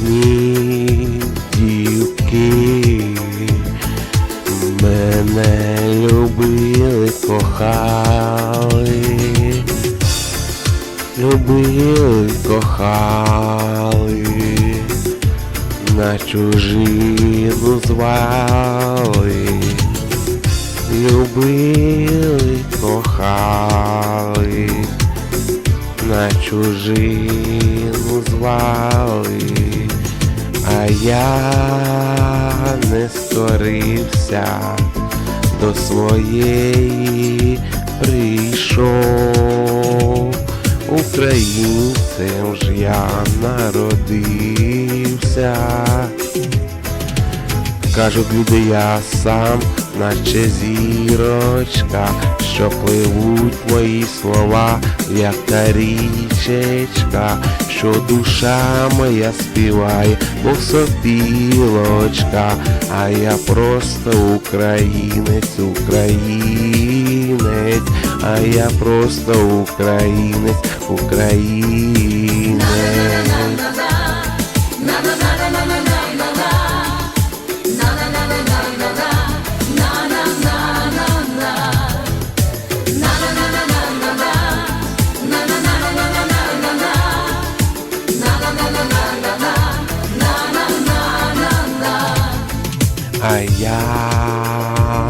Одні дівки мене любили, кохали, любили, кохали, на чужину звали, любили, кохали на чужину звали, а я не скорився, до своєї прийшов. Українцем ж я народився. Кажуть люди, я сам, наче зірочка, що пливуть мої слова, як та річечка, що душа моя співає, мов сопілочка, а я просто українець, українець, а я просто українець, українець. А я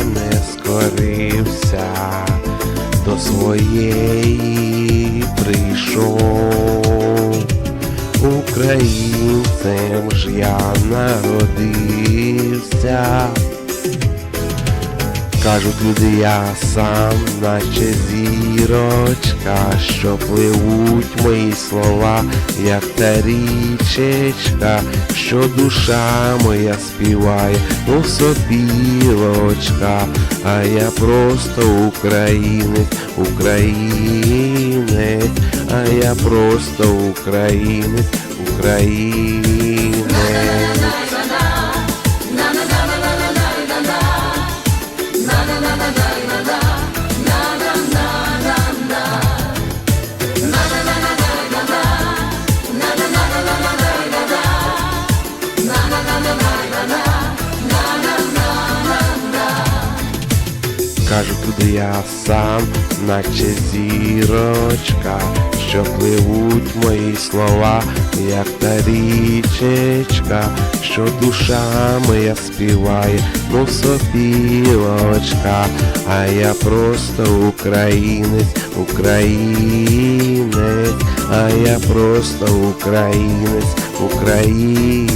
не скорився, до своєї прийшов. Українцем ж я народився. Кажуть люди, я сам, наче зірочка, що пливуть мої слова, як та річечка, що душа моя співає, мов сопілочка, а я просто українець, українець, а я просто українець, українець. Кажуть туди я сам, наче зірочка, що пливуть мої слова, як та річечка, що душа моя співає, мов сопілочка, а я просто українець, українець, а я просто українець, українець.